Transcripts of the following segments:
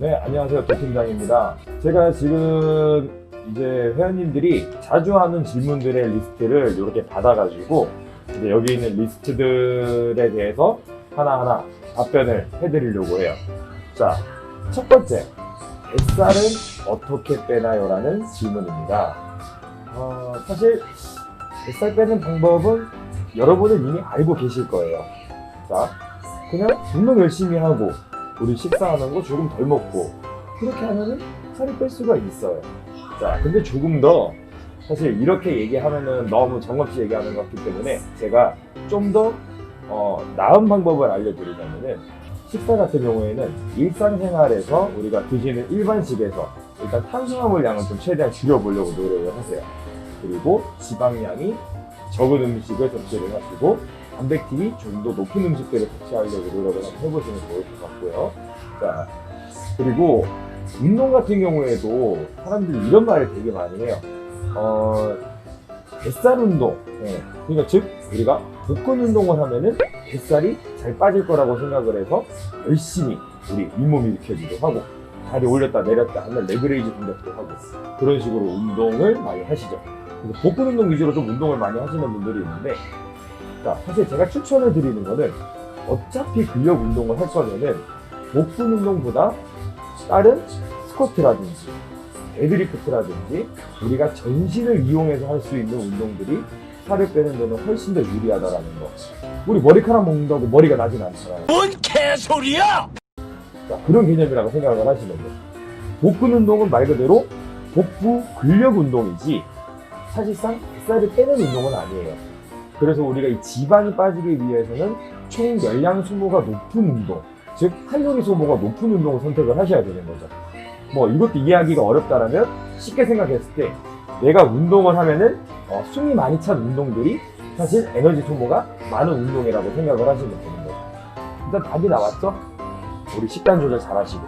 네, 안녕하세요. 도팀장입니다. 제가 지금 이제 회원님들이 자주 하는 질문들의 리스트를 이렇게 받아가지고 이제 여기 있는 리스트들에 대해서 하나하나 답변을 해드리려고 해요. 자, 첫 번째. 뱃살은 어떻게 빼나요? 라는 질문입니다. 어, 사실 뱃살 빼는 방법은 여러분은 이미 알고 계실 거예요. 자, 그냥 운동 열심히 하고 우리 식사하는 거 조금 덜 먹고 그렇게 하면은 살이 뺄 수가 있어요. 자, 근데 조금 더 사실 이렇게 얘기하면은 너무 정없이 얘기하는 것 같기 때문에 제가 좀더 어, 나은 방법을 알려드리자면은 식사 같은 경우에는 일상생활에서 우리가 드시는 일반식에서 일단 탄수화물 양을 좀 최대한 줄여보려고 노력을 하세요. 그리고 지방량이 적은 음식을 섭취를 하시고 단백질이 좀 더 높은 음식들을 섭취하려고 노력을 한번 해보시면 좋을 것 같고요. 자, 그리고 운동 같은 경우에도 사람들이 이런 말을 되게 많이 해요. 어, 뱃살 운동. 예. 그러니까 즉, 우리가 복근 운동을 하면은 뱃살이 잘 빠질 거라고 생각을 해서 열심히 우리 윗몸 일으켜기도 하고 다리 올렸다 내렸다 하면 레그레이즈 동작도 하고 그런 식으로 운동을 많이 하시죠. 복근 운동 위주로 좀 운동을 많이 하시는 분들이 있는데 자, 사실 제가 추천을 드리는 거는 어차피 근력 운동을 할 거면은 복근 운동보다 다른 스쿼트라든지 데드리프트라든지 우리가 전신을 이용해서 할 수 있는 운동들이 살을 빼는 데는 훨씬 더 유리하다라는 거. 우리 머리카락 먹는다고 머리가 나진 않잖아요. 뭔 개소리야! 자, 그런 개념이라고 생각을 하시면 돼요. 복근 운동은 말 그대로 복부 근력 운동이지 사실상 뱃살을 빼는 운동은 아니에요. 그래서 우리가 이 지방이 빠지기 위해서는 총 열량 소모가 높은 운동, 즉 칼로리 소모가 높은 운동을 선택을 하셔야 되는 거죠. 뭐 이것도 이해하기가 어렵다라면 쉽게 생각했을 때 내가 운동을 하면은 어, 숨이 많이 찬 운동들이 사실 에너지 소모가 많은 운동이라고 생각을 하시면 되는 거죠. 일단 답이 나왔죠? 우리 식단 조절 잘 하시고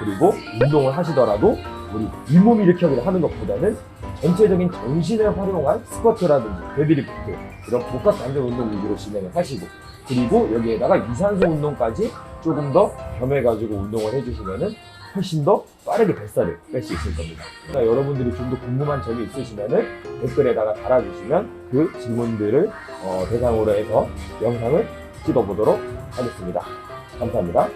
그리고 운동을 하시더라도 우리 윗몸 일으켜기를 하는 것보다는 전체적인 정신을 활용한 스쿼트라든지 데드리프트 이런 복합 단전 운동 위주로 진행을 하시고 그리고 여기에다가 유산소 운동까지 조금 더 겸해가지고 운동을 해주시면은 훨씬 더 빠르게 뱃살을 뺄 수 있을 겁니다. 그러니까 여러분들이 좀 더 궁금한 점이 있으시면은 댓글에다가 달아주시면 그 질문들을 어, 대상으로 해서 영상을 찍어보도록 하겠습니다. 감사합니다.